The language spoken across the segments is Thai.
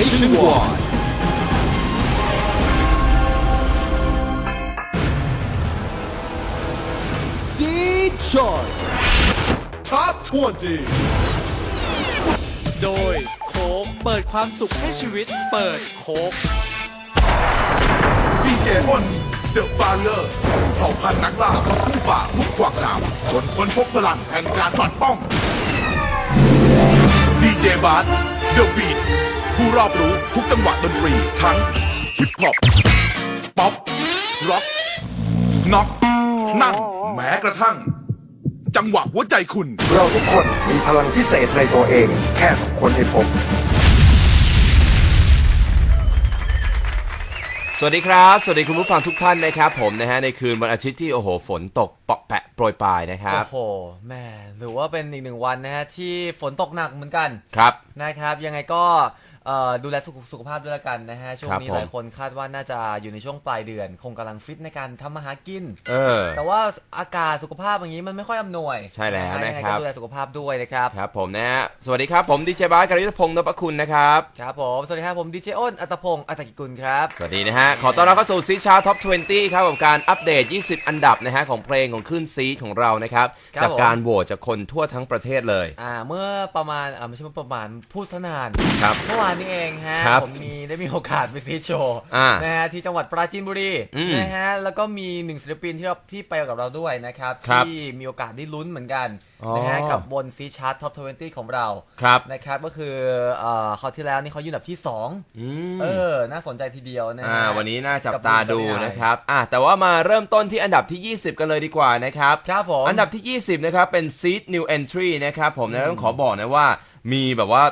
nationwide. Seed Chart Top 20. โดยโค้กเปิดความสุขให้ชีวิตเปิดโค้กดีเจอ้นเดอะฟาเลอร์เผ่าพันธุ์นักล่ามาผู้ฝ่าทุกขวากหนามจนค้นพบพลังแห่งการปัดป้องดีเจบาร์เดอะบีท ผู้รอบรู้ทุกจังหวะดนตรีทั้งฮิปฮอปป๊อปร็อกน็อกนั่งแม้กระทั่ง จังหวะหัวใจคุณ เราทุกคนมีพลังพิเศษในตัวเอง แค่สองคนให้พบสวัสดีครับ สวัสดีคุณผู้ฟังทุกท่านนะครับผมนะฮะในคืนวันอาทิตย์ที่โอ้โหฝนตกเปาะแปะโปรยปลายนะครับ โอ้โหแหม่หรือว่าเป็นอีกหนึ่งวันนะฮะที่ฝนตกหนักเหมือนกันครับนะครับ ยังไงก็เอ่อ ดูแลสุขสุขภาพด้วยละกันนะฮะ ช่วงครับนี้ผม หลายคนคาดว่าน่าจะอยู่ในช่วงปลายเดือน คงกำลังฟิตในการทำมาหากิน เออ แต่ว่าอากาศสุขภาพอย่างนี้มันไม่ค่อยอำนวยใช่แล้วฮยังไงนะครับก็ดูแลสุขภาพด้วยนะครับ ครับผมนะฮะสวัสดีครับผมดีเจบาสกริตพงศ์นพคุณนะครับ ครับผม สวัสดีครับผมดีเจอ้นอัตพงศ์อัตกิจกุลครับ สวัสดีนะฮะ ขอต้อนรับเข้าสู่ซีชาร์ท็อป 20 ครับกับการอัปเดต 20 อันดับนะฮะของเพลงของขึ้นซีของเรานะครับ ครับจากการโหวตจากคนทั่วทั้งประเทศเลย อ่าเมื่อประมาณอ่าไม่ใช่เมื่อประมาณพูดสนานครับ เมื่อวานนี้เองฮะครับผมมีได้มีโอกาสไปซีโชว์อ่านะฮะที่จังหวัดปราจีนบุรีอืมนะฮะแล้วก็มีหนึ่งศิลปินที่เราที่ไปกับเราด้วยนะครับ ครับที่มีโอกาสได้ลุ้นเหมือนกันอ๋อนะฮะกับบนซีชาร์ตท็อป 20 ของเราครับ นะครับก็คือเอ่อคราวที่แล้วนี่เขาอยู่อันดับที่อืม2เออ น่าสนใจทีเดียวนะฮะ อ่า วันนี้น่าจับตาดูกับนะครับ อะแต่ว่ามาเริ่มต้นที่อันดับที่ 20 กันเลยดีกว่านะครับ ครับผม อันดับที่ 20 นะครับ เป็น Seed New Entry นะครับผมนะต้องขอบอกนะว่ามีแบบว่า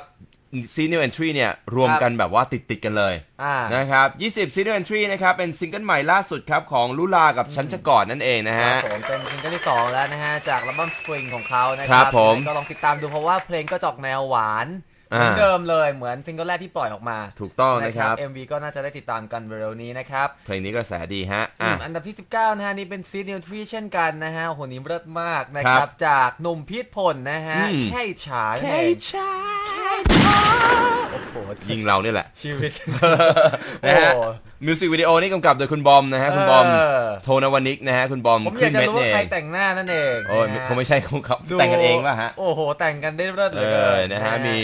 Seed New Entry เนี่ยรวมกันแบบว่าติดติดๆกันเลยอ่านะครับ20 Seed New Entry นะครับเป็นซิงเกิลใหม่ล่าสุดครับของลุลากับฉันจะกอดนั่นเองนะคฮะรับผมเป็นซิงเกิลที่ 2 แล้วนะฮะจากอัลบั้ม Spring ของเขานะคครัรับบผมยังไงก็ลองติดตามดูเพราะว่าเพลงก็จะออกแนวหวานเหอ่ามือนเดิมเลยเหมือนซิงเกิลแรกที่ปล่อยออกมา ถูกต้องนะครับนะ MV ก็น่าจะได้ติดตามกันเร็วๆนี้นะครับ เพลงนี้กระแสดีฮะอือะมอันดับที่ 19 นะฮะ นี่เป็นซีนิวทรีเช่นกันนะฮะโอ้โหนี่เลิศมากนะคครัรับบจากหนุ่มพีทพลนะฮะอืมแค่อิจฉานั่นเองชาโอ้โห ยิงเราเนี่ยแหละ ชีวิตนะฮะโอ้มิวสิกวิดีโอนี่กำกับโดยคุณบอมนะฮะ คุณบอมเออโทนวนิกนะฮะ คุณบอมผมอยากจะขึ้นรู้เม็ดว่าเนี่ยใครแต่งหน้านั่นเองโอ้ยนะฮะคงไม่ใช่ของเขาดูแต่งกันเองป่ะฮะ โอ้โห แต่งกันได้เลิศเลเอยอนะฮะ มี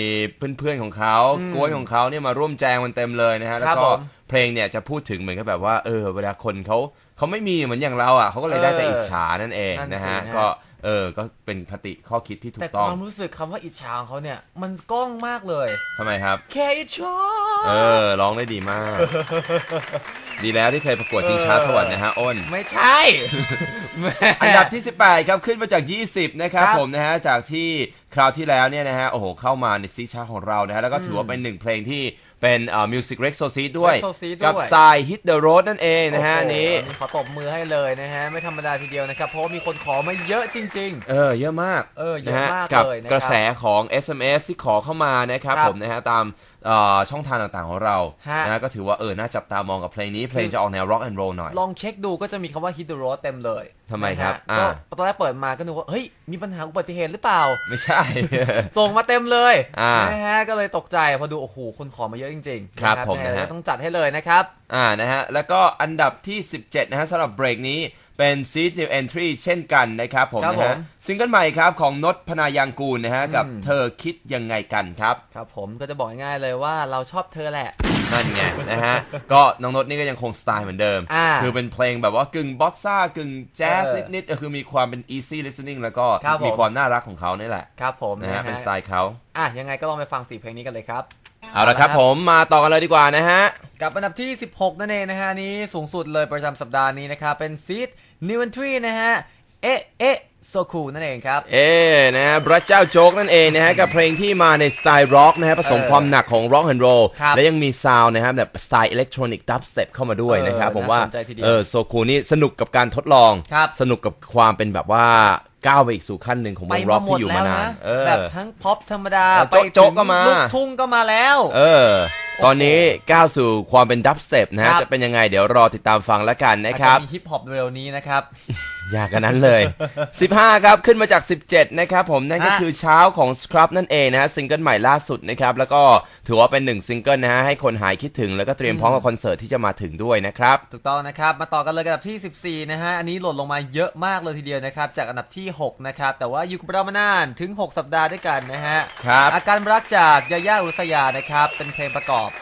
เพื่อนๆของเขาอืมกล้วยของเขาเนี่ยมาร่วมแจงมันเต็มเลยนะฮะ แล้วครับก็ผมเพลงเนี่ยจะพูดถึงเหมือนกับแบบว่า เออ เวลาคนเขาเขาไม่มีเหมือนอย่างเราอะเขาก็เลยได้แต่เอออิจฉานั่นเองนั่นนะฮะสินะก็ เออ ก็เป็นคติข้อคิดที่ถูแต่กต้องความรู้สึกคำว่าอิจฉาของเขาเนี่ย มันก้องมากเลย ทำไมครับ แค่อิจฉา เออ ร้องได้ดีมาก ดีแล้วที่เคยประกวดชิงช้าสวรรค์นะฮะอ้น ไม่ใช่ อันดับที่ 18 ครับ ขึ้นมาจาก 20 นะครับครับผมนะฮะ จากที่ คราวที่แล้วเนี่ยนะฮะโอ้โหเข้ามาในซีชาร์ตของเรานะฮะแล้วก็ถือว่าเป็นหนึ่งเพลงที่เป็นเอ่อมิวสิกเร็กโซซีด้วย Rex Society กับด้วยทรายฮิตเดอะโรดนั่นเองนะฮะอันนี้โอ้โหขอตบมือให้เลยนะฮะ ไม่ธรรมดาทีเดียวนะครับ เพราะว่ามีคนขอมาเยอะจริงเออเยอะมากเออเยอะนฮมากกับเลยนะครับ กระแสของ SMS ที่ขอเข้ามานะครับครับผมนะฮะตามเอ่อ ช่องทางต่างๆของเราฮะนะฮะก็ถือว่าเออน่าจับตามองกับเพลงนี้เพลงจะออกแนว rock and roll หน่อยๆลองเช็คดูก็จะมีคำว่า hit the road เต็มเลยทำไมครับนะฮะอ่าก็ตอนแรกเปิดมาก็นึกว่าเฮ้ยมีปัญหาอุบัติเหตุหรือเปล่า ไม่ใช่ ส่งมาเต็มเลยอ่านะฮะก็เลยตกใจพอดูโอ้โหคนขอมาเยอะจริงๆครับนะผมนะฮะยังไงต้องจัดให้เลยนะครับอ่านะฮะแล้วก็อันดับที่ 17นะฮะสำหรับเบรกนี้ เป็น Seed New Entry เช่นกันนะครับผมครับนะผฮะมซิงเกิลใหม่ครับของนศพนายางกูลนะฮะ กับอืมเธอคิดยังไงกันครับ ครับผมก็จะบอกง่ายๆเลยว่าเราชอบเธอแหละ นั่นไงนะฮะ ก็น้องนศนี่ก็ยังคงสไตล์เหมือนเดิม อ่าคือเป็นเพลงแบบว่ากึ่งบอสซ่ากึ่งแจ๊สเออนิดๆเออคือมีความเป็น easy listening แล้วก็ครับผม มีความน่ารักของเขานี่แหละครับผมนะฮะเป็นสไตล์เขาอะยังไงก็ลองไปฟังสี่เพลงนี้กันเลยครับ เอาละครับผมมาต่อกันเลยดีกว่านะฮะ กับอันดับที่ 16 นั่นเองนะฮะอันนี้สูงสุดเลยประจำสัปดาห์นี้นะครับเป็นซีด นิว e นทรีนะฮะ เอ๊ะ เอ๊ะโซคูนั่นเองครับ เอ๊นะฮะพระเจ้าโจ๊กนั่นเองนะฮะ กับเพลงที่มาในสไตล์ร็อกนะฮะ ผสมเออความหนักของร็อกแอนด์โรลครับและยังมีซาวน์นะครับแบบสไตล์อิเล็กทรอนิกส์ดับสเต็ปเข้ามาด้วยนะครับเออผมว่าน่าสนใจทีเดียวเออโซคูนี่สนุกกับการทดลองครับสนุกกับความเป็นแบบว่าก้าวไปอีกสู่ขั้นหนึ่งของวไปงร็มาอกหมที่ดอยู่แล้มาวนานนะเออแบบทั้งพ็อปธรรมดาเออไปโจ๊ะถึงก็มาลูกทุ่งก็มาแล้ว เออตอนนี้ก้าวสู่ความเป็นดับสเต็ปนะฮะครับ จะเป็นยังไงเดี๋ยวรอติดตามฟังแล้วกันนะครับอาจจะมีฮิปฮอปเร็วๆนี้นะครับ อยากกันนั้นเลย 15 ครับ ขึ้นมาจาก 17 นะครับผมนั่นก็ฮะ คือเช้าของ Scrub นั่นเองนะฮะซิงเกิลใหม่ล่าสุดนะครับ แล้วก็ถือว่าเป็นหนึ่งซิงเกิลนะฮะให้คนหายคิดถึงแล้วก็เตรียมพร้อมกับคอนเสิร์ตที่จะมาถึงด้วยนะครับ ถูกต้องนะครับ มาต่อกันเลยกับอันดับที่ 14 นะฮะ อันนี้หล่นลงมาเยอะมากเลยทีเดียวนะครับ จากอันดับที่ 6 นะครับ แต่ว่าอยู่กับเรามานานถึง 6 สัปดาห์ด้วยกันนะฮะ ครับ อาการรักจากยาย่าอุรัสยานะครับ เป็นเพลงประกอบอ่า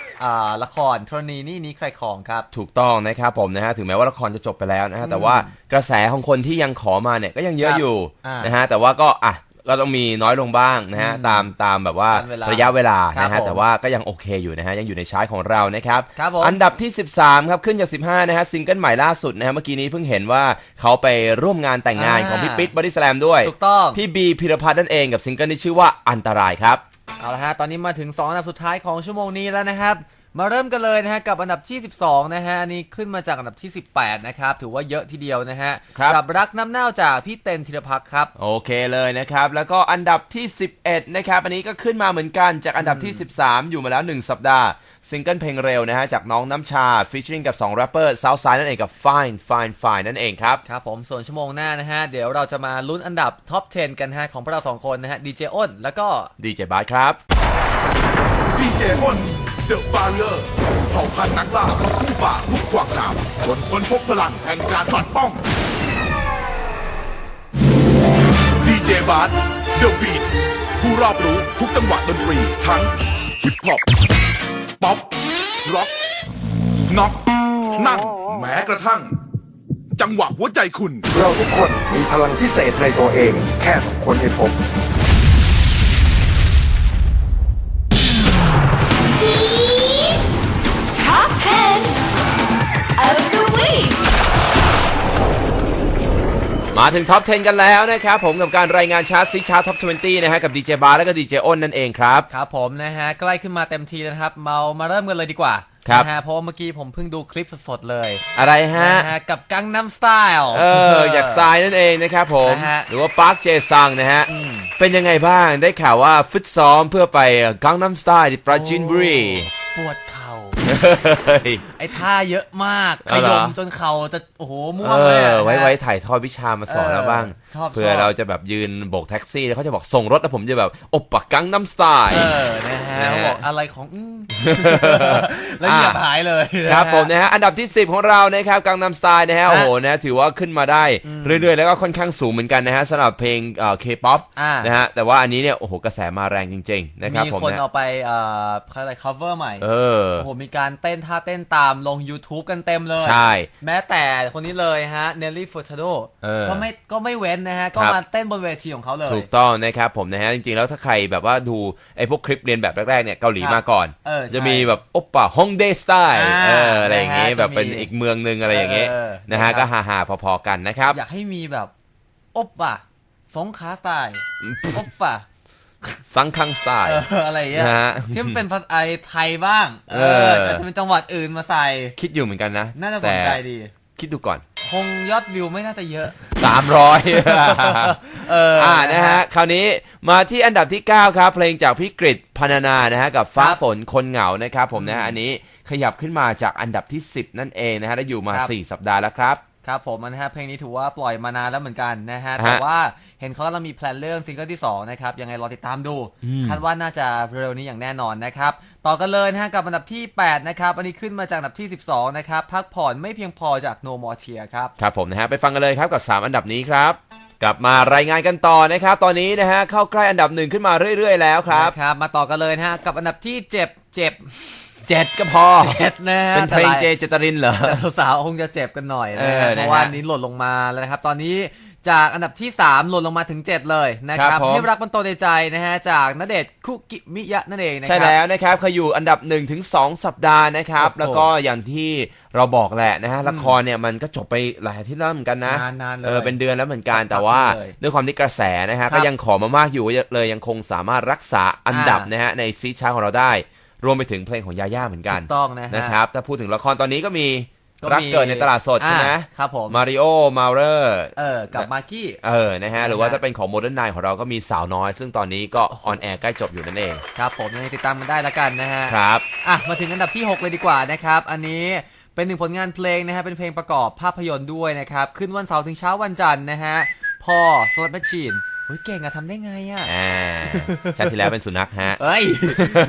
ละครธรณีนี่นี้ใครของครับ ถูกต้องนะครับผมนะฮะถึงแม้ว่าละครจะจบไปแล้วนะฮะแต่ว่ากระแสของคนที่ยังขอมาเนี่ยก็ยังเยอะครับอยู่อ่านนะฮะแต่ว่าก็อะก็ต้องมีน้อยลงบ้างนะฮะตามตามแบบว่าตามเวลาระยะเวลาครับนะฮะผมแต่ว่าก็ยังโอเคอยู่นะฮะยังอยู่ในชาร์ตของเรานะครับครับผมอันดับที่ 13 ครับขึ้นจาก 15 นะฮะซิงเกิลใหม่ล่าสุดนะฮะเมื่อกี้นี้เพิ่งเห็นว่าเขาไปร่วมงานแต่งงานอ่าของพี่ปิ๊ดบอดี้สแลมด้วยถูกต้องพี่บีพิรพัฒน์นั่นเองกับซิงเกิลที่ชื่อว่าอันตรายครับ เอาละฮะ ตอนนี้มาถึง2อันดับสุดท้ายของชั่วโมงนี้แล้วนะครับ มาเริ่มกันเลยนะฮะกับอันดับที่ 12 นะฮะอันนี้ขึ้นมาจากอันดับที่ 18 นะครับ ถือว่าเยอะทีเดียวนะฮะครับ กับรักน้ำเน่าจากพี่เต็นธีรพักษ์ครับ โอเคเลยนะครับ แล้วก็อันดับที่ 11 นะครับ อันนี้ก็ขึ้นมาเหมือนกันจากอันดับที่ 13 อยู่มาแล้ว 1 สัปดาห์ ซิงเกิลเพลงเร็วนะฮะ จากน้องน้ำชาฟิชชิ่งกับ2แรปเปอร์ซาวไซด์นั่นเองกับ Fine Fine Fine นั่นเองครับ ครับผมส่วนชั่วโมงหน้านะฮะ เดี๋ยวเราจะมาลุ้นอันดับท็อป 10 กันฮะของพวกเราสองคนนะฮะดีเจอ้นแล้วก็ ดีเจบาสครับ ดีเจอ้นเดอะฟาเรอร์เผ่าพันธุ์นักล่าผู้ฝ่าทุกขวากหนามจนค้นพบพลังแห่งการปัดป้องดีเจบาสเดอะบีทผู้รอบรู้ทุกจังหวะดนตรีทั้งฮิปฮอปป๊อปร็อกน็อกนั่งแม้กระทั่ง จังหวะหัวใจคุณ เราทุกคนมีพลังพิเศษในตัวเอง แค่คนให้พบ มาถึงท็อป 10 กันแล้วนะครับผมกับการรายงานชาร์ตซิชาร์ตท็อป 20 นะฮะกับดีเจบาสแล้วก็ดีเจอ้นนั่นเองครับ ครับผมนะฮะใกล้ขึ้นมาเต็มทีแล้วนะครับเมามาเริ่มกันเลยดีกว่าครับนะฮะเพราะว่าเมื่อกี้ผมเพิ่งดูคลิปสดๆเลยอะไรฮะ นะฮะกับกังนัมสไตล์ เออ อยากทรายนั่นเองนะครับผม นะฮะ หรือว่าปาร์คเจซังนะฮะอืมเป็นยังไงบ้างได้ข่าวว่า ฝึกซ้อมเพื่อไปกังนัมสไตล์ที่ปราจีนบุรี ปวดเข่าเฮ้ย ไอ้ท่าเยอะมากขเอาเหรยอ มจนเข่าจะ โอ้โหม่วเองเลยอ อะไว้นะฮะไว้ถ่ายทอดวิชามาสอนเออแล้วบ้าง ชอบเพื่อชอบเราจะแบบยืนโบกแท็กซี่แล้วเขาจะบอกส่งรถแล้วผมจะแบบอบปักกังนัมสไตล์เออนะฮะนะฮะบอกอะไรของอืมแล้วเหยียบหายเลยนะฮะครับผมนะฮะอันดับที่ 10 ของเรานะครับกังนัมสไตล์นะฮะโอ้โหนะถือว่าขึ้นมาได้เรื่อยๆ แล้วก็ค่อนข้างสูงเหมือนกันนะฮะสำหรับเพลงเอ่อเคป๊อปอ่านนะฮะแต่ว่าอันนี้เนี่ยโอ้โหกระแสมาแรงจริงๆนะครับมีผมคนนะเอาไปเอ่ออะไร cover ใหม่เออโอ้โหมีการเต้นท่าเต้นตามลง YouTube กันเต็มเลยใช่แม้แต่คนนี้เลยฮะเนลลี่ฟูทาโดเออก็ไม่ก็ไม่เว้นนะฮะ ก็ครับมาเต้นบนเวทีของเขาเลย ถูกต้องนะครับผมนะฮะ จริงๆ แล้วถ้าใครแบบว่าดูไอ้พวกคลิปเรียนแบบแรกๆเนี่ยเกาหลีครับมาก่อนเออใช่จะมีแบบโอปป้าฮองเดสไตล์อ่าเอออะไรอย่างงี้นะฮะแบบเป็นจะมีอีกเมืองหนึงอะไรอย่างงี้เออนะฮะนะครับก็ฮาๆพอๆกันนะครับ อยากให้มีแบบอบปะสงขลาสไตล์อบปะซังคังสไตล์เอออะไรอย่างเงี้ยนะฮะที่มันเป็นภาษาไทยบ้าง เอเออออาจจะเป็นจังหวัดอื่นมาใส่ คิดอยู่เหมือนกันนะ น่าจะสแต่นใจดี คิดดูก่อน คงยอดวิวไม่น่าจะเยอะ300เอออ่านะนะฮะฮะ คราวนี้มาที่อันดับที่ 9 ครับ เพลงจากพี่กริตพนานา นะฮะ กับฟ้าครับฝนคนเหงา นะครับผมนะฮะ อันนี้ขยับขึ้นมาจากอันดับที่ 10 นั่นเองนะฮะได้อยู่มา ครับ 4 สัปดาห์แล้วครับ ครับผมนะฮะเพลงนี้ถือว่าปล่อยมานานแล้วเหมือนกันนะฮะฮะ แต่ว่าเห็นเขากำลังมีแพลนเรื่องซิงเกิลที่ 2 นะครับ ยังไงรอติดตามดู คาดว่าน่าจะเร็วๆนี้อย่างแน่นอนนะครับ ต่อกันเลยนะฮะกับอันดับที่ 8 นะครับ อันนี้ขึ้นมาจากอันดับที่ 12 นะครับ พักผ่อนไม่เพียงพอจาก No More Tear ครับ ครับผมนะฮะ ไปฟังกันเลยครับกับ 3 อันดับนี้ครับ กลับมารายงานกันต่อนะครับ ตอนนี้นะฮะเข้าใกล้อันดับหนึ่งขึ้นมาเรื่อย ๆ แล้วครับนะครับ มาต่อกันเลยนะฮะกับอันดับที่เจ็บเจ็บ เจ็ดก็พอเจ็ดนะฮะเป็นเพลงเจแต่หายเจตรินเหรอแต่สาวๆคงจะเจ็บกันหน่อยนะเอฮะอนะฮะเพราะว่าอันนี้หล่นลงมาแล้วนะครับ ตอนนี้จากอันดับที่ 3 หล่นลงมาถึง 7 เลยนะคครัรับบผมให้รักมันโตในใจนะฮะจากณเดชน์คุกิมิยะนั่นเองนะคใช่รัแล้วนะครับเขาอยู่อันดับ1นถึงสสัปดาห์นะครับโอ้โหแล้วก็อย่างที่เราบอกแหละนะฮะละครเนี่ยมันก็จบไปหลายอาที่แล้วเหมือนกันนะนานๆเลยเออเป็นเดือนแล้วเหมือนกันสักพักแต่ว่าเลยด้วยความที่กระแสนะฮะครับก็ยังขอมามากอยู่เลยยังคงสามารถรักษาอันดับอ่านนะฮะในซีชาร์ตของเราได้ รวมไปถึงเพลงของยาย่าเหมือนกันถูกต้องนะฮะ นะครับ ถ้าพูดถึงละครตอนนี้ก็มีก็รักมีเกิดในตลาดสดใช่ไหมอ่าครับผม มาริโอมาเรอร์เออ กับมากกี้ เออนะฮะหรือว่าถ้าเป็นของโมเดิร์นไนของเราก็มีสาวน้อย ซึ่งตอนนี้ก็ออนแอร์ใกล้จบอยู่นั่นเองครับผมยังไงติดตามกันได้ละกันนะฮะ ครับ อะ มาถึงอันดับที่ 6 เลยดีกว่านะครับ อันนี้เป็นหนึ่งผลงานเพลงนะฮะ เป็นเพลงประกอบภาพยนตร์ด้วยนะครับ ขึ้นวันเสาร์ถึงเช้าวันจันทร์นะฮะ พอสลัดแมชชีน เฮ้ยเก่งอะทำได้ไงอะอ่าชาติที่แล้วเป็นสุนัขฮะเอ้ย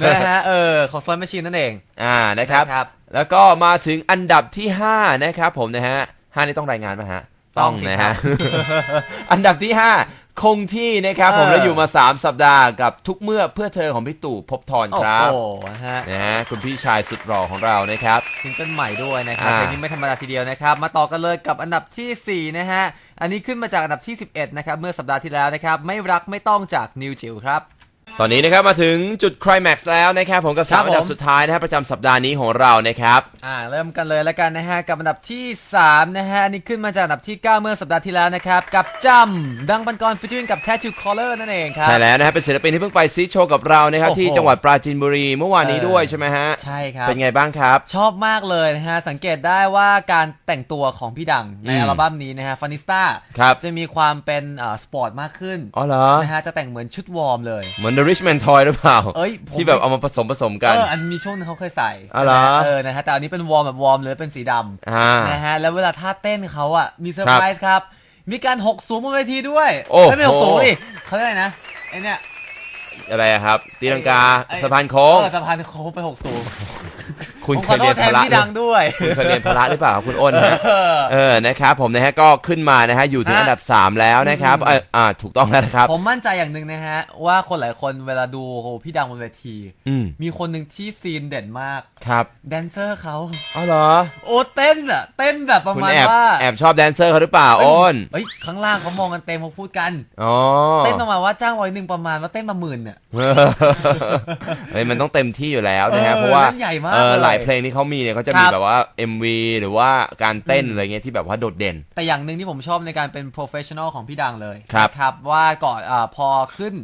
นะฮะเออของสลัดแมชชีนนั่นเอง อ่านะครับนะครับ แล้วก็มาถึงอันดับที่ 5 นะครับผมนะฮะห้านี่ต้องรายงานไหมฮะ ต้องสินะครัฮะบอันดับที่ 5 คงที่นะครับ ผมเออแล้วอยู่มา 3 สัปดาห์กับทุกเมื่อเพื่อเธอของพี่ตู่ภพบทรโอ้ครับโหฮะนะฮะคุณพี่ชายสุดหล่อของเรานะครับซิงเกิลใหม่ด้วยนะครับอ่าเพลงนี้ไม่ธรรมดาทีเดียวนะครับ มาต่อกันเลยกับอันดับทีสี่ 4 นะฮะ อันนี้ขึ้นมาจากอันดับที่ 11 นะครับ เมื่อสัปดาห์ที่แล้วนะครับ ไม่รักไม่ต้องจากนิวจิ๋วครับ ตอนนี้นะครับมาถึงจุดไคลแม็กซ์แล้วนะครับผมกับครัสาบมอันดับผมสุดท้ายนะครับประจำสัปดาห์นี้ของเรานะครับ อ่าเริ่มกันเลยแล้วกันนะฮะกับอันดับที่3นะฮะอันนี้ขึ้นมาจากอันดับที่ 9 เมื่อสัปดาห์ที่แล้วนะครับ กับจำดังปันกรฟิชชิ่งกับ Tattoo Color นั่นเองครับ ใช่แล้วนะครับเป็นศิลปินที่เพิ่งไปซีโชว์กับเรานะครับโอ้โหที่จังหวัดปราจีนบุรีเมื่อวานนี้เออด้วยใช่ไหมฮะใช่ครับเป็นไงบ้างครับ ชอบมากเลยนะฮะสังเกตได้ว่าการแต่งตัวของพี่ดังในอืมอัลบั้มนี้นะฮะฟานิสต้าครับจะมีความเป็นอ่าสปอร์ตมากขึ้นอ๋อเหรอนะฮะจะแต่งเหมือนชุดวอร์มเลยเหมือน The Rich Man Toy หรือเปล่า เอ้ยผมที่แบบเอามาผสมผสมกัน เอออันมีช่วงหนึงเขาเคยใส่อ๋อเหรอ เออนะฮะแต่อันนี้เป็นวอร์มแบบวอร์มเลยเป็นสีดำอ่านะฮะแล้วเวลาท่าเต้นเขาอะมีเซอร์ไพรส์ครับ มีการหกสูงบนเวทีด้วยโอ้โห ไม่ไม่หกสูงดิเขาเรียกอะไรนะไอเนี่ยอะไรอะครับตีลังกาไอ้สะพานโค้งเออสะพานโค้งไปหกสูง คุณผมเคขอยโทเรียษนแทพนละพี่ดังด้วย คุณเคยเรียนพละหรือเปล่าครับคุณอ้นฮะเออเออนะครับผมนะฮะก็ขึ้นมานะฮะอยู่ถึงฮะ อันดับ 3 แล้วนะครับเอออ่าถูกต้องแล้วนะครับ ผมมั่นใจอย่างหนึ่งนะฮะ ว่าคนหลายคนเวลาดูโหพี่ดังบนเวที อืมมีคนหนึ่งที่ซีนเด่นมาก ครับแดนเซอร์เขาอ๋อเหรอ โอ้เต้นอะเต้นแบบประคุณมาณแอบว่าแอบชอบแดนเซอร์เขาหรือเปล่าอ้นเอ้ยข้างล่างเขามองกันเต็มเขาพูดกัน อ๋อ เต้นประมาณว่าจ้างไว้หนึ่งประมาณว่าเต้นมาหมื่นเนี่ยเออเฮ้ยมันต้องเต็มที่อยู่แล้วนะฮะเออเพราะว่าเล่นใหญ่มากเออเลยหลายเพลงที่เขามีเนี่ยเขาจะมีครับแบบว่า MV หรือว่าการเต้นอะไรเงี้ยที่แบบว่าโดดเด่น แต่อย่างหนึ่งที่ผมชอบในการเป็น professional ของพี่ดังเลยครับนะครับว่าก่อนอาพอขึ้น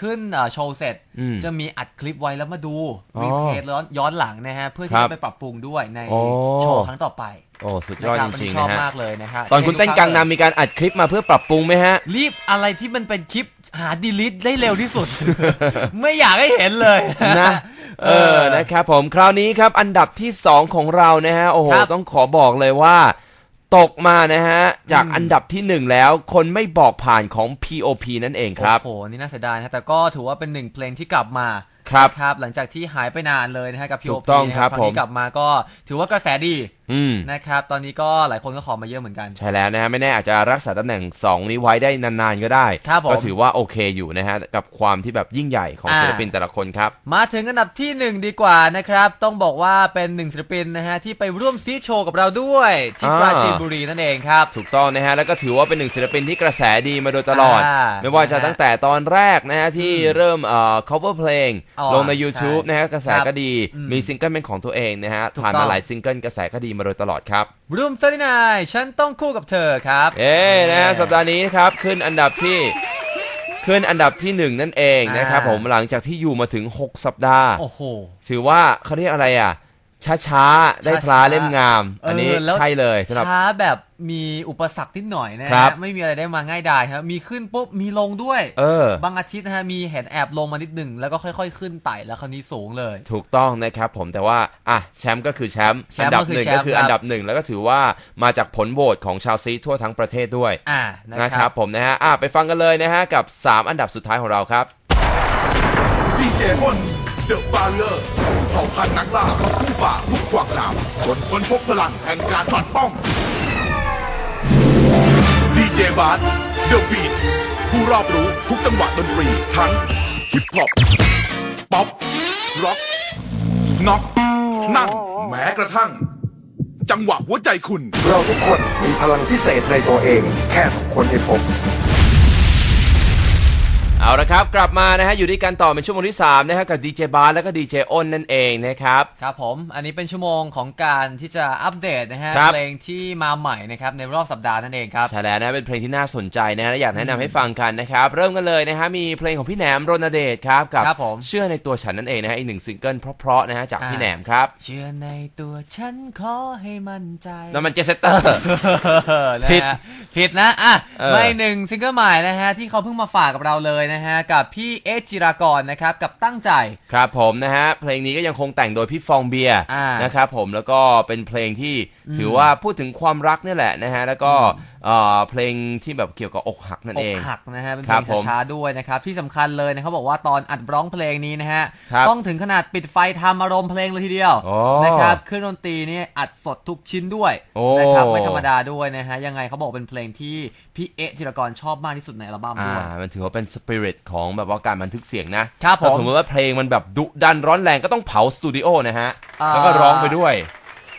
ขึ้นอ่าโชว์เสร็จอืมจะมีอัดคลิปไว้แล้วมาดูอ๋อรีเพลย์ย้อนย้อนหลังนะฮะ เพื่อคที่รับจะไปปรับปรุงด้วยในโอ้โชว์ครั้งต่อไป โอ้สุดยอดนะคจบริงชๆอบนะฮะมากเลยนะฮะตอนคุณเต้นกลางนำมีการอัดคลิปมาเพื่อปรับปรุงไหมฮะรีบอะไรที่มันเป็นคลิป หาดีลิทได้เร็วที่สุด ไม่อยากให้เห็นเลยนะ เออนะครับผมคราวนี้ครับอันดับที่ 2 ของเรานะฮะ โอ้โหครับต้องขอบอกเลยว่า ตกมานะฮะ จากอันดับที่ 1 แล้ว คนไม่บอกผ่านของ POP นั่นเองครับ โอ้โห นี่น่าเสียดายนะ แต่ก็ถือว่าเป็นหนึ่งเพลงที่กลับมา ครับครับ หลังจากที่หายไปนานเลยนะฮะกับถู POP กต้องนะครับครั้งผม นี้กลับมาก็ถือว่ากระแสดีอืม นะครับ ตอนนี้ก็หลายคนก็ขอมาเยอะเหมือนกัน ใช่แล้วนะฮะไม่แน่อาจจะรักษาตำแหน่ง 2 นี้ไว้ได้นานๆก็ได้ ครับผมก็ถือว่าโอเคอยู่นะฮะ กับความที่แบบยิ่งใหญ่ของอ่า ศิลปินแต่ละคนครับ มาถึงอันดับที่หนึ่งดีกว่านะครับ ต้องบอกว่าเป็นหนึ่งศิลปินนะฮะที่ไปร่วมซีโชว์กับเราด้วย ที่อ่า ปราจีนบุรีนั่นเองครับ ถูกต้องนะฮะ แล้วก็ถือว่าเป็นหนึ่งศิลปินที่กระแสดีมาโดยตลอด อ่าไม่ว่าจะนะฮะตั้งแต่ตอนแรกนะฮะที่เริ่มเอ่อ cover เพลงอ๋อลงใน YouTube ใช่นะฮะกระแสครับก็ดีอืมมีซิงเกิลเป็นของตัวเองนะฮะถูกผ่านต้มาองหลายซิงเกิลกระแสก็ดีมาโดยตลอดครับรูมเซอร์นายฉันต้องคู่กับเธอครับ เอ้นะฮะสัปดาห์นี้นะครับขึ้นอันดับที่ขึ้นอันดับที่หนึ่งนั่นเองนะครับอ่าผมหลังจากที่อยู่มาถึง 6 สัปดาห์ โอ้โห ถือว่าเขาเรียกอะไรอะ ช้าๆ ได้พลาช้าๆเล่มงาม อันนี้เออแล้วใช่เลยสำหรับ ช้าแบบมีอุปสรรคนิดหน่อยนะครัฮะบ ไม่มีอะไรได้มาง่ายดายครับมีขึ้นปุ๊บมีลงด้วย เออ บางอาทิตย์นะฮะมีเห็นแอบลงมานิดหนึ่งแล้วก็ค่อยๆ ขึ้นไต่แล้วคราวนี้สูงเลย ถูกต้องนะครับผมแต่ว่าอะแชมป์ก็คือแชมป์แชอัมป์นดับก็คือหนึ่งแชมป์ก็คือครับ อันดับหนึ่งแล้วก็ถือว่ามาจากผลโหวตของชาวซีทั่วทั้งประเทศด้วยอ่านะนะคครัรับ บผมนะฮะอะไปฟังกันเลยนะฮะกับ 3 อันดับสุดท้ายของเราครับ ดีเจอ้น เดอะฟาเลอร์เผ่าพันธุ์นักล่าผู้ฝ่าทุกขวากหนามจนค้นพบพลังแห่งการปัดป้องดีเจบาร์เดอะบีทผู้รอบรู้ทุกจังหวะดนตรี ทั้งฮิปฮอปป๊อปร็อกน็อกนั่งแม้กระทั่ง จังหวะหัวใจคุณ เราทุกคนมีพลังพิเศษในตัวเอง แค่ทุกคนให้พบ เอาละครับ กลับมานะฮะอยู่ด้วยกันต่อเป็นชั่วโมงที่ 3 นะฮะกับดีเจบาร์แล้วก็ดีเจอ้นนั่นเองนะครับ ครับผมอันนี้เป็นชั่วโมงของการที่จะอัปเดตนะฮะครับ เพลงที่มาใหม่นะครับในรอบสัปดาห์นั่นเองครับ ใช่แล้วนะเป็นเพลงที่น่าสนใจนะฮะและอยากแนะนำให้ฟังกันนะครับ เริ่มกันเลยนะฮะมีเพลงของพี่แหนมรณเดชครับกับครับผมเชื่อในตัวฉันนั่นเองนะฮะอีกหนึ่งซิงเกิลเพราะๆนะฮะจากพี่แหนมครับเชื่อในตัวฉันขอให้มั่นใจนั่นมันเจสเตอร์ นะผิดฮะผิดนะอะเออไม่หนึ่งซิงเกิลใหม่นะฮะที่เขาเพิ่งมาฝากกับเราเลยนะฮะกับพี่เอสจิรากรนะครับกับตั้งใจ ครับผมนะฮะเพลงนี้ก็ยังคงแต่งโดยพี่ฟองเบียร์อ่านนะครับผมแล้วก็เป็นเพลงที่ ถือว่าพูดถึงความรักนี่แหละนะฮะแล้วก็เอ่อเพลงที่แบบเกี่ยวกับอกหักนั่นอเอกงหักนะฮะเป็นเพครัลบงผมช้าๆด้วยนะครับที่สำคัญเลยนะเขาบอกว่าตอนอัดร้องเพลงนี้นะฮะครับต้องถึงขนาดปิดไฟทำอารมณ์เพลงเลยทีเดียวโอ้นะครับเครื่องดนตรีนี่อัดสดทุกชิ้นด้วยโอ้นะครับไม่ธรรมดาด้วยนะฮะยังไงเขาบอกเป็นเพลงที่พี่เอะจิรากรชอบมากที่สุดในอัลบั้มอ่าด้วยมันถือว่าเป็นสปิริตของแบบว่าการบันทึกเสียงนะครับผมถ้าสมมติว่าเพลงมันแบบดุดันร้อนแรงก็ต้องเผาสตูดิโอนะฮะอ่าแล้วก็ร้องไปด้วย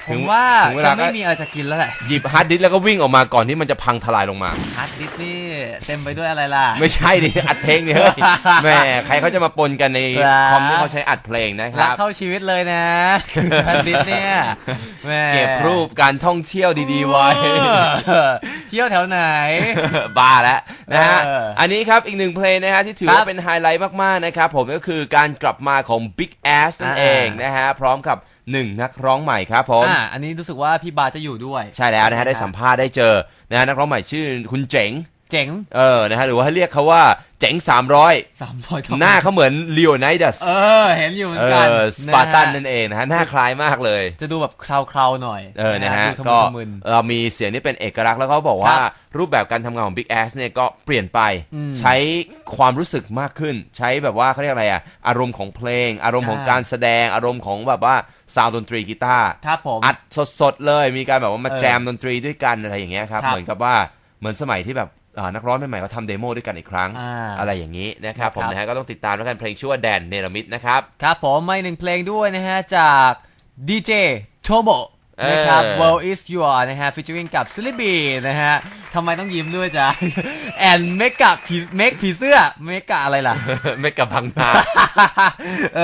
ผมว่าถึงเวจะลาก็ ไม่มีอะไรจะกินแล้วแหละหยิบฮาร์ดดิสก์แล้วก็วิ่งออกมาก่อนที่มันจะพังทลายลงมา ฮาร์ดดิสก์นี่เต็มไปด้วยอะไรล่ะ ไม่ใช่ดิ อัดเพลงเนี่ยเฮ้ยแหม่ใครเขาจะมาปนกันในครับ คอมที่เขาใช้อัดเพลงนะครักรับเข้าชีวิตเลยนะฮาร์ดดิสก์เนี่ยแหม่เก็บรูปการท่องเที่ยวดีๆไว้ เออเที่ยวแถวไหน บ้าแล้วนะฮะ เอออัอันนี้ครับอีกหนึ่งเพลงนะฮะที่ถือครัว่าบเป็นไฮไลท์มากๆนะครับผมก็คือการกลับมาของ Big Ass นั่นอ่า เองนะฮะ พร้อมกับหนึ่งนักร้องใหม่ครับผมอ่าอันนี้รู้สึกว่าพี่บาจะอยู่ด้วยใช่แล้วนะฮะได้สัมภาษณ์ได้เจอนะฮะนักร้องใหม่ชื่อคุณเจ๋ง เจ๋ง เออ นะฮะ หรือว่าให้เรียกเขาว่า เจ๋ง 300 สามร้อยหน้าเขาเหมือนลีโอไนดัสเออ เห็นอยู่เหมือเอนกันอสปาร์ตันนะฮะนั่นเองนะฮะ หน้าคล้ายมากเลย จะดูแบบคราวๆหน่อยเออ นะฮะ ดูทะก็มึน เรามีเสียงที่เป็นเอกลักษณ์แล้วก็บอกว่าครับรูปแบบการทำงานของ Big Ass เนี่ยก็เปลี่ยนไป อืมใช้ความรู้สึกมากขึ้น ใช้แบบว่าเขาเรียกอะไรอะอารมณ์ของเพลง อารมณ์ของอ่า การแสดง อารมณ์ของแบบว่าซาวด์ดนตรีกีตาร์ ครับผม อัดสดๆเลยมีการแบบว่ามาเออแจมดนตรีด้วยกันอะไรอย่างเงี้ยครับ ครับเหมือนกับว่าเหมือนสมัยที่แบบอ่า นักร้องใหม่ๆเขาทำเดโมด้วยกันอีกครั้งอ่าอะไรอย่างนี้นะครับผมครับนะฮะก็ต้องติดตามแล้วกันเพลงชื่อว่าแดนเนรมิตนะครับครับผมไม่หนึ่งเพลงด้วยนะฮะจากดีเจโทโมนะครับเออ World is your นะฮะ featuring กับ s i l l y B นะฮะทำไมต้องยิ้มด้วยจ๊ะแอนเมกะผีเมกผีเสื้อเมกะอะไรล่ะไม่กับพังงาเอ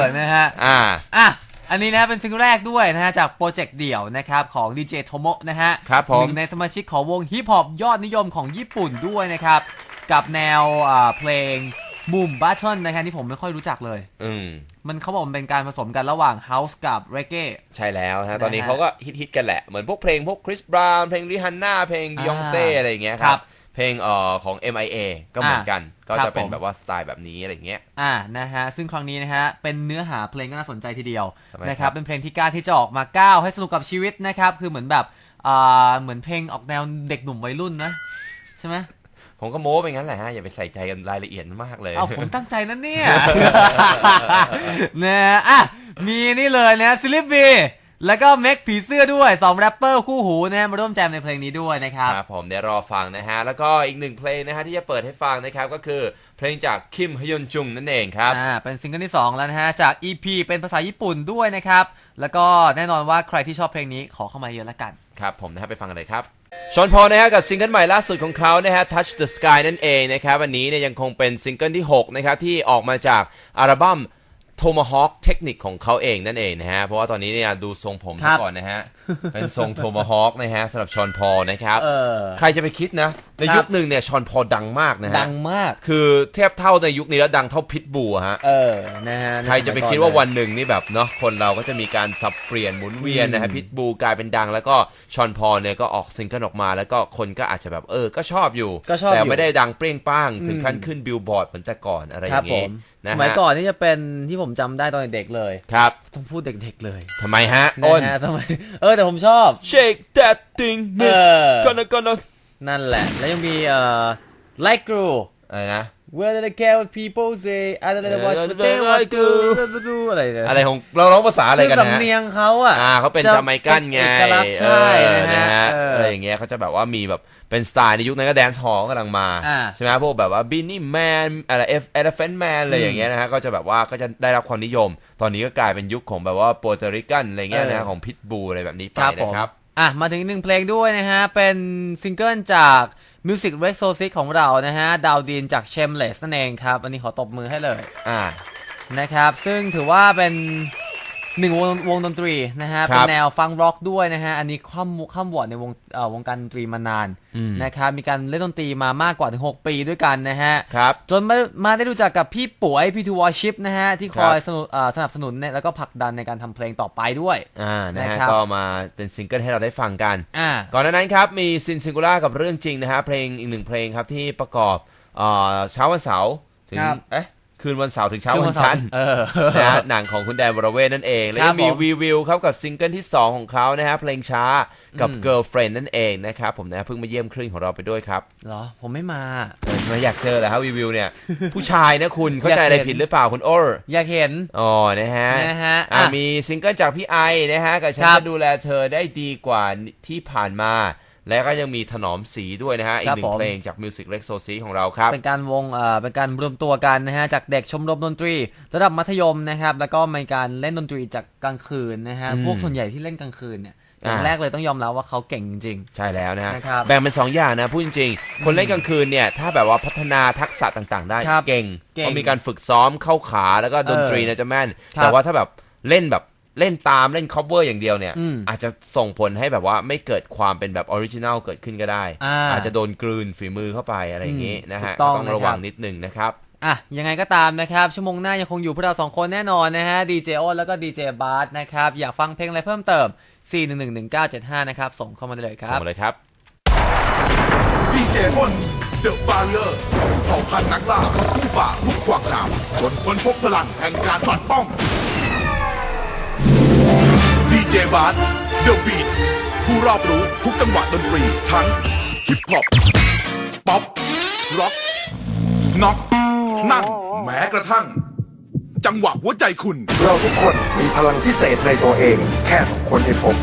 อนะฮะอ่าอะ อันนี้นะเป็นซิงเกิลแรกด้วยนะฮะจากโปรเจกต์เดี่ยวนะครับของดีเจโทโมะนะฮะครับผม หนึ่งในสมาชิกของวงฮิปฮอปยอดนิยมของญี่ปุ่นด้วยนะครับ กับแนวอ่าเพลงบูมบัตเทิลนะครับที่ผมไม่ค่อยรู้จักเลย อืม มันเขาบอกมันเป็นการผสมกันระหว่างเฮาส์กับเรเก้ ใช่แล้วฮะนะฮะตอนนี้เขาก็ฮิตๆกันแหละ เหมือนพวกเพลงพวกคริสบราวน์เพลงริฮันน่าเพลงบิยองเซ่อ่าอะไรอย่างเงี้ยคครัรับ บ เพลงเอ่อของ MIA ก็เหมือนกัน ก็ครัจะบเป็นผมแบบว่าสไตล์แบบนี้อะไรอย่างเงี้ย อ่า นะฮะ ซึ่งครั้งนี้นะฮะ เป็นเนื้อหาเพลงก็น่าสนใจทีเดียวทำไมนะคครัรับบเป็นเพลงที่กล้าที่จะออกมาก้าวให้สนุกกับชีวิตนะครับ คือเหมือนแบบอ่าเหมือนเพลงออกแนวเด็กหนุ่มวัยรุ่นนะ ใช่ไหมผมก็โม้ไปงั้นแหละฮะ อย่าไปใส่ใจกันรายละเอียดมากเลย เอาผมตั้งใจนะเนี่ยนะอะ มีนี่เลยนะซิลิฟี แล้วก็เม็กผีเสื้อด้วยสองแรปเปอร์คู่หูนะมาร่วมแจมในเพลงนี้ด้วยนะครับ ครับผมเดี๋ยวรอฟังนะฮะ แล้วก็อีกหนึ่งเพลงนะฮะที่จะเปิดให้ฟังนะครับ ก็คือเพลงจากคิมฮยอนจุงนั่นเองครับ อ่าเป็นซิงเกิลที่ 2 แล้วนะฮะ จาก EP เป็นภาษาญี่ปุ่นด้วยนะครับ แล้วก็แน่นอนว่าใครที่ชอบเพลงนี้ขอเข้ามาเยอะละกัน ครับผมนะฮะไปฟังกันเลยครับชอนพอลนะฮะกับซิงเกิลใหม่ล่าสุดของเขานะฮะ Touch the Sky นั่นเองนะครับวันนี้เนี่ยยังคงเป็นซิงเกิลที่ 6 นะครับ ที่ออกมาจากอัลบั้ม Tomahawk เทคนิคของเขาเองนั่นเองนะฮะ เพราะว่าตอนนี้เนี่ยดูทรงผมครัซะบก่อนนะฮะ เป็นทรง Tomahawk นะฮะสำหรับชอนพอลนะครับเออใครจะไปคิดนะ ในครับยุคหนึ่งเนี่ยชอนพอลดังมากนะฮะดังมาก คือเทียบเท่าในยุคนี้แล้วดังเท่าพิทบูอะฮะเออนะฮะใครจะไปคิดว่าวันหนึ่งนี่แบบเนาะคนเราก็จะมีการสับเปลี่ยนหมุนเวียนนะฮะพิทบูกลายเป็นดัง แล้วก็ชอนพอลเนี่ยก็ออกซิงเกิลออกมา แล้วก็คนก็อาจจะแบบเออ ก็ชอบอยู่ก็ชอบแต่อยู่ไม่ได้ดังเปรี้ยงป้างถึงอืมขั้นขึ้นบิลบอร์ดเหมือนแต่ก่อนอะไรอครับย่างผงี้มนะสมัยฮะก่อนนี่จะเป็นที่ผมจำได้ตอนเด็กๆเลยครับ ต้องพูดเด็กๆเลยทำไมฮะนะอ้นฮะสมัยเออแต่ผมชอบ shake that thing miss เออ gonna gonna นั่นแหละ แล้วยังมีเอ่อ like grew อะไรนะ Where did I care what people say I don't know what เออ they want to like do อะไรเนี่ยอะไรของเราร้องภาษาอะไรกันคือนะสำฮะเนียงเขาอะอ่าเขาเป็นจะจาไมกันไงเอกลักษณ์ใช่เออนะนะฮะฮะเออออะไรอย่างเงี้ยเขาจะแบบว่ามีแบบเป็นสไตล์ในยุคนั้นก็แดนซ์ฮอลกำลังมาอ่าใช่ไหมพวกแบบว่าบินนี่แมนอะไรเอฟเอลเฟนแมนอะไรอย่างเงี้ยนะฮะก็จะแบบว่าก็จะได้รับความนิยม ตอนนี้ก็กลายเป็นยุคของแบบว่าโปรเตริกันอะไรเงี้ยนะฮะของพิทบูอะไรแบบนี้ไปครับผมนะครับอะมาถึงอีกหนึ่งเพลงด้วยนะฮะเป็นซิงเกิลจาก Music r e x o s i c ของเรานะฮะ ดาวดินจาก Shameless นั่นเองครับ อันนี้ขอตบมือให้เลย อ่า นะครับ ซึ่งถือว่าเป็น หนึ่งวงวงดนตรีนะฮะคเป็รันบแนวฟังร็อกด้วยนะฮะ อันนี้ข้ามข้ามวอร์ดในวงเอ่อวงการดนตรีมานานอืมนะครับมีการเล่นดนตรีมามากกว่าถึง 6 ปีด้วยกันนะฮะ ครับ จนมามาได้รู้จักกับพี่ป๋วยพี่ทูวอชิปนะฮะ ที่คอยครับสนุนเอ่อสนับสนุนเนี่ยแล้วก็ผลักดันในการทำเพลงต่อไปด้วย อ่านะฮะนะครับก็มาเป็นซิงเกิลให้เราได้ฟังกัน อ่า ก่อนหน้านั้นครับ มีซินซิงคูล่ากับเรื่องจริงนะฮะเพลงอีกหนึ่งเพลงครับที่ประกอบเอ่อเช้าวันเสาร์ถึงครับเอ๊ะ คืนวันเสาร์ถึงเช้าวันจันทร์เออนะฮะหนังของคุณแดนวรเวทนั่นเอง แล้วครัยับงมีผมวีวิวครับกับซิงเกิลที่ 2 ของเขานะฮะเพลงช้ากับอืม Girlfriend นั่นเองนะครับผมนะเพิ่งมาเยี่ยมคลื่นของเราไปด้วยครับเหรอ ผมไม่มาเออทำไมอยากเจอเหรอฮะวีวิวเนี่ย ผู้ชายนะคุณเข้าใจอะไรอยากเห็นผิดหรือเปล่าคุณโอร์อยากเห็นอ๋อนะฮะนะฮะอะอะมีซิงเกิลจากพี่ไอนะฮะกับฉันครับจะดูแลเธอได้ดีกว่าที่ผ่านมา และก็ยังมีถนอมสีด้วยนะฮะ อีกหนึ่ครับผมงเพลงจากมิวสิกเล็กโซซีของเราครับ เป็นการวงเอ่อเป็นการรวมตัวกันนะฮะ จากเด็กชมรมดนตรี ระดับมัธยมนะครับ แล้วก็มีการเล่นดนตรีจากกลางคืนนะฮะอืมพวกส่วนใหญ่ที่เล่นกลางคืนเนี่ยอย่างอ่าแรกเลยต้องยอมรับว่าเขาเก่งจริง ใช่แล้วนะฮะนะครับแบ่งเป็นสองอย่างนะพูดจริงๆคนเล่นกลางคืนเนี่ย ถ้าแบบว่าพัฒนาทักษะต่างๆ ได้ครับเก่งเก่งเพราะมีการฝึกซ้อมเข้าขาแล้วก็ดนตรีเออนะจะแม่นครับแต่ว่าถ้าแบบเล่นแบบ เล่นตามเล่น cover อย่างเดียวเนี่ย อืมอาจจะส่งผลให้แบบว่าไม่เกิดความเป็นแบบออริจินัลเกิดขึ้นก็ได้ อ่าอาจจะโดนกลืนฝีมือเข้าไปอะไรอย่างนี้อืมนะฮะถูกต้องก็ต้องระวังนะครับ นิดนึงนะครับๆอะ ยังไงก็ตามนะครับ ชั่วโมงหน้ายังคงอยู่พวกเราสองคนแน่นอนนะฮะดีเจโอนแล้วก็ดีเจบาร์นะครับ อยากฟังเพลงอะไรเพิ่มเติม 4 1 1 1 9 7 5 นะครับ ส่งเข้ามาได้เลยคส่รังบมาเลยครับ ดีเจอ้นเดอะฟาเ e อร์เผ่าพันธุ์นักล่าผู้ฝ่าทุกขวากหนามจนค้นพบพลังแห่งการปัดป้องดี เจบาร์เดอะบีทผู้รอบรู้ทุกจังหวะดนตรีทั้งฮิปฮอป ป๊อป ร็อก น็อก นั่ง แม้กระทั่ง จังหวะหัวใจคุณ เราทุกคนมีพลังพิเศษในตัวเอง แค่ของคนให้พบ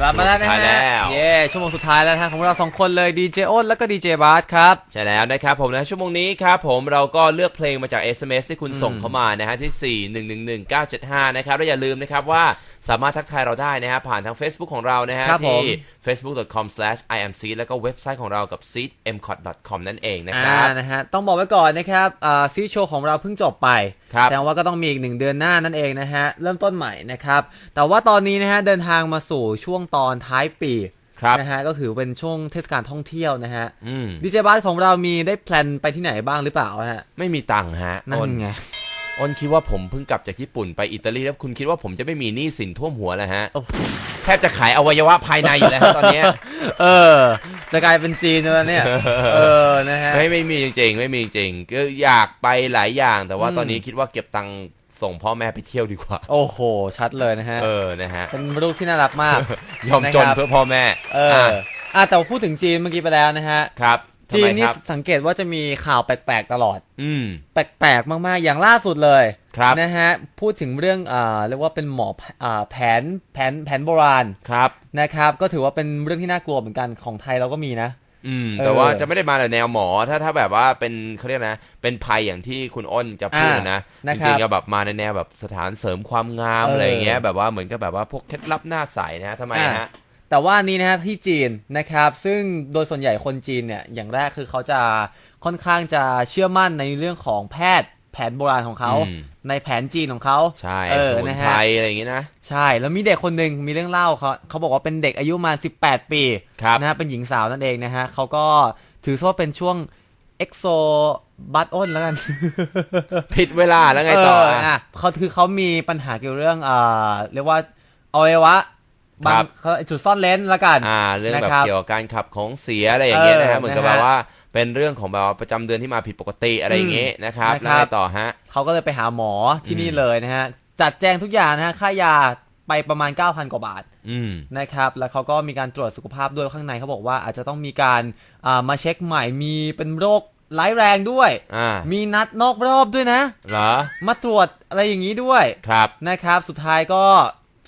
กลับมาแล้วนะสุดท้ายฮะแล้วเย้ชั่วโมงสุดท้ายแล้วนะฮะของเราสองคนเลยดีเจโอนแล้วก็ดีเจบาร์ครับ ใช่แล้วนะครับผมนะชั่วโมงนี้ครับผมเราก็เลือกเพลงมาจาก SMS ที่คุณส่งเข้ามานะฮะที่ 4 1 1 1 9 7 5 นะครับ และอย่าลืมนะครับว่าสามารถทักทายเราได้นะฮะผ่านทาง Facebook ของเรานะฮะครับผมที่ facebook.com/imc แล้วก็เว็บไซต์ของเรากับ seedmcot.com นั่นเองนะคอ่ารับนะฮะต้องบอกไว้ก่อนนะครับอ่าซีโชว์ของเราเพิ่งจบไปครับแสดงว่าก็ต้องมีอีกหนึ่งเดือนหน้านั่นเองนะฮะเริ่มต้นใหม่นะครับแต่ว่าตอนนี้นะฮะเดินทางมาสู่ช่วงตอนท้ายปีครับนะฮะก็คือเป็นช่วงเทศกาลท่องเที่ยวนะฮะอืมดีเจบัสของเรามีได้แพลนไปที่ไหนบ้างหรือเปล่าฮะไม่มีตังค์ฮะนั่อ้นนไงอ้นคิดว่าผมเพิ่งกลับจากญี่ปุ่นไปอิตาลีแล้วคุณคิดว่าผมจะไม่มีหนี้สินท่วมหัวแล้วฮะโอ้โหแทบจะขายอวัยวะภายในอยู่แล้วตอนเนี้ยเออ จะกลายเป็นจีนแล้วเนี่ยเออนะฮะไม่ไม่มีจริงๆ ไม่มีจริงก็อยากไปหลายอย่าง แต่ว่าอืมตอนนี้คิดว่าเก็บตังค์ ส่งพ่อแม่ไปเที่ยวดีกว่า โอ้โห ชัดเลยนะฮะ เออ นะฮะ เป็นรูปที่น่ารักมากยอมจนนะครับเพื่อพ่อแม่ เอออะอะแต่ว่าพูดถึงจีนเมื่อกี้ไปแล้วนะฮะ ครับทำจีไมนนี่ครับสังเกตว่าจะมีข่าวแปลกๆตลอด อืม แปลกๆมากๆ อย่างล่าสุดเลย ครับ นะฮะ พูดถึงเรื่องอ่าเรียกว่าเป็นหมออ่าแผนแผนแผนโบราณ ครับ นะครับ ก็ถือว่าเป็นเรื่องที่น่ากลัวเหมือนกันของไทยเราก็มีนะ อืมเออแต่ว่าจะไม่ได้มาในแนวหมอ ถ้าถ้าแบบว่าเป็นเขาเรียกนะ เป็นภัยอย่างที่คุณอ้นจะพูดอ่านะนะจครับริงๆก็แบบมาในแนวแบบสถานเสริมความงามเออออะไรอย่างเงี้ย แบบว่าเหมือนกับแบบว่าพวกเคล็ดลับหน้าใสนะทำไมอ่าฮะแต่ว่านี้นะฮะที่จีนนะครับ ซึ่งโดยส่วนใหญ่คนจีนเนี่ยอย่างแรกคือเขาจะค่อนข้างจะเชื่อมั่นในเรื่องของแพทย์ แผนโบราณของเขาอืมในแผนจีนของเขาใช่เออสมุนนะไพฮะรอะไรอย่างงี้นะ ใช่แล้วมีเด็กคนหนึ่งมีเรื่องเล่าเขาเขาบอกว่าเป็นเด็กอายุมา 18 ปีครับนะฮะเป็นหญิงสาวนั่นเองนะฮะเขาก็ถือซะว่าเป็นช่วงเอ็กโซบัตอ้นแล้วกัน ผิดเวลาแล้วไงต่อเอออะอะเขาคือเขามีปัญหาเกี่ยวเรื่องอ่าเรียกว่าอวัยวะบาครังบเขาจุดซ่อนเลนละกันอ่าเรื่องแบบนะครับเกี่ยวกับการขับของเสียอะไรอย่างเงี้ยนะเอฮะอเหมือนกับนะแบฮะบว่า เป็นเรื่องของแบบว่าประจำเดือนที่มาผิดปกติอะไรอย่างเงี้ยนะครับนะแล้วครัไงบต่อฮะเขาก็เลยไปหาหมอที่อืมนี่เลยนะฮะจัดแจงทุกอย่างนะฮะค่ายาไปประมาณ 9,000 กว่าบาทอืมนะครับแล้วเขาก็มีการตรวจสุขภาพด้วยข้างในเขาบอกว่าอาจจะต้องมีการอ่ามาเช็คใหม่มีเป็นโรคร้ายแรงด้วยอ่ามีนัดนอกรอบด้วยนะเหรอมาตรวจอะไรอย่างนี้ด้วยครับนะครับ สุดท้ายก็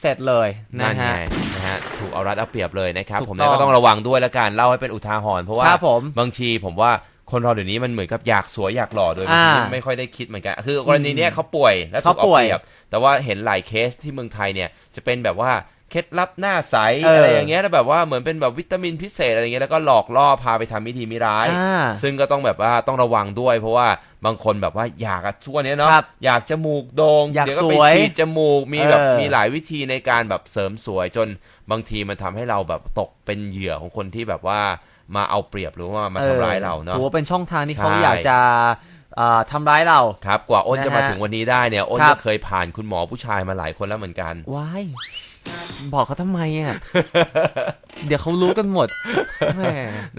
เสร็จเลยนั่นะนไงฮะ นะฮะถูกเอารัดเอาเปรียบเลยนะครับถูกผมต้องเนี่ยก็ต้องระวังด้วยละกันเล่าให้เป็นอุทาหรณ์เพราะว่าครับผมบางทีผมว่าคนเราเดี๋ยวนี้มันเหมือนกับอยากสวยอยากหล่อโดยบางทีอ่าไม่ค่อยได้คิดเหมือนกันคือกรณีเนี้ยเขาป่วยแล้วถูกเขาเอาป่วยเปรียบ แต่ว่าเห็นหลายเคสที่เมืองไทยเนี่ยจะเป็นแบบว่าเคล็ดลับหน้าใสเออออะไรอย่างเงี้ยแล้วแบบว่าเหมือนเป็นแบบวิตามินพิเศษอะไรอย่างเงี้ยแล้วก็หลอกล่อพาไปทำมิดีมิร้ายอ่าซึ่งก็ต้องแบบว่าต้องระวังด้วย เพราะว่า บางคนแบบว่าอยากอะทั่วเนี้ยเนาะครับอยากจมูกโด่งอยากเดี๋ยวก็ไปสวยฉีดจมูกมีแบบเออ มีหลายวิธีในการแบบเสริมสวยจนบางทีมันทำให้เราแบบตกเป็นเหยื่อของคนที่แบบว่ามาเอาเปรียบหรือว่ามาทำร้ายเราเนาะ ถือว่าเป็นช่องทางที่เขาใช่ อยากจะอ่าทำร้ายเรา ครับกว่าอ้นจะมานะฮะถึงวันนี้ได้เนี่ยอ้นครัก็บ เคยผ่านคุณหมอผู้ชายมาหลายคนแล้วเหมือนกัน ว้าย บอกเขาทำไมอะ เดี๋ยวเขารู้กันหมดแหม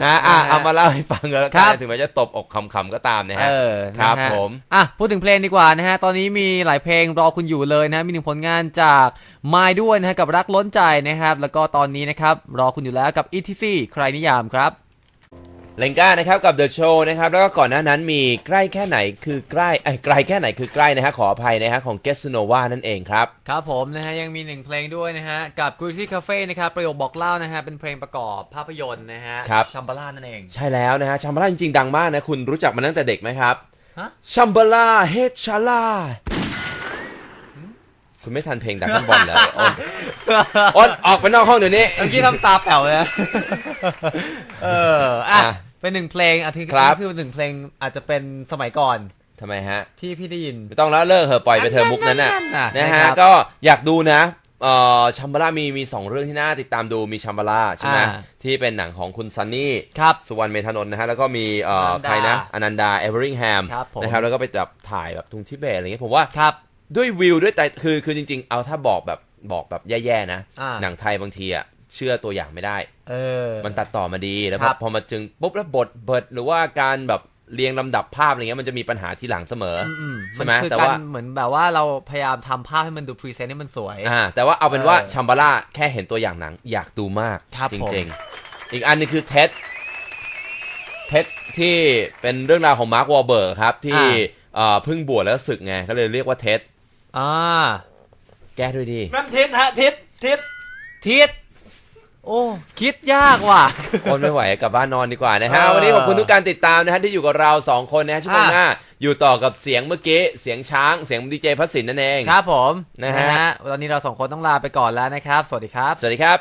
นะอะเอามาเล่าให้ฟังกันแล้วครักันบถึงแม้จะตบอกคำๆก็ตามนะเอฮะอครับนะฮะผม อะ พูดถึงเพลงดีกว่านะฮะ ตอนนี้มีหลายเพลงรอคุณอยู่เลยนะมีหนึ่งผลงานจากมายด้วยนะฮะ กับรักล้นใจนะครับ แล้วก็ตอนนี้นะครับ รอคุณอยู่แล้วกับ ETC ใครนิยามครับ เลงก้านะครับกับ The Show นะครับแล้วก็ก่อนหน้านั้นมีใกล้แค่ไหนคือใกล้ไอ้ยไกลแค่ไหนคือใกล้นะฮะขออภัยนะฮะของ g e s t n o v a นั่นเองครับ ครับผมนะฮะยังมีหนึ่งเพลงด้วยนะฮะกับ Greasy Cafe นะครับประโยคบอกเล่านะฮะเป็นเพลงประกอบภาพยนตร์นะฮะครับชัมบาร่านั่นเอง ใช่แล้วนะฮะชัมบาร่าจริงๆดังมากนะคุณรู้จักมันตั้งแต่เด็กไหมครับฮะชัมบาร่าเฮดชาล่า คุณไม่ทันเพลงดักบอลเลยอ้นอ้นออกไปนอกห้องเดี๋ยวนี้เมื่อกี้ทำตาแป๋วเลยนะเอออะอะเป็นหนึ่งเพลงอาทิตย์ครับคือหนึ่งเพลงอาจจะเป็นสมัยก่อนทำไมฮะ ที่พี่ได้ยิน ไม่ต้องแล้วเลิกเหอะปล่อยไปเธอะมุกนั้นน่ะอะนะนะคฮะรับก็อยากดูนะเอ่อชัมบาร่ามีมีสองเรื่องที่น่าติดตามดูมีชัมบาร่าใช่ไหมอ่าที่เป็นหนังของคุณซันนี่ครับสุวรรณเมธานนท์นะฮะแล้วก็มีเอ่ออนันดาใครนะอนันดาเอเวอริงแฮมครับผมนะครับแล้วก็ไปแบบถ่ายแบบตรงทิเบตอะไรเงี้ยผมว่าครับ ด้วยวิวด้วยแต่คือคือจริง ๆ เอาถ้าบอกแบบบอกแบบแย่ๆนะ อ่า หนังไทยบางทีอะเชื่อตัวอย่างไม่ได้ เออ มันตัดต่อมาดีแล้วครับพอมาจึงปุ๊บแล้วบทเบิดหรือว่าการแบบเรียงลำดับภาพอะไรเงี้ยมันจะมีปัญหาทีหลังเสมออ อืมใช่ไหมนคือแต่การว่าเหมือนแบบว่าเราพยายามทำภาพให้มันดูพรีเซนต์ให้มันสวย อ่าแต่ว่าเอาเป็นว่าเออชัมบาร่าแค่เห็นตัวอย่างหนังอยากดูมาก ครับจผม ริงๆ อีกอันหนึงคือเท็ดเท็ดที่เป็นเรื่องราวของมาร์ควอลเบิร์กครับ ที่เอ่อเพิ่งบวชแล้วศึกไงก็เลยเรียกว่าเท็ด อ่า แก้ด้วยดี นั่นทิศฮะทิศทิศทิศโอ้ คิดยากว่ะคนไม่ไหวกลับบ้านนอนดีกว่านะฮะ เออวันนี้ขอบคุณทุกการติดตามนะฮะที่อยู่กับเราสองคนนะฮะชั่วโมงอะ หน้า อยู่ต่อกับเสียงเมื่อกี้ เสียงช้าง เสียงดีเจพัสสินนั่นเอง ครับผมนะฮะ ตอนนี้เราสองคนต้องลาไปก่อนแล้วนะครับ สวัสดีครับ สวัสดีครับ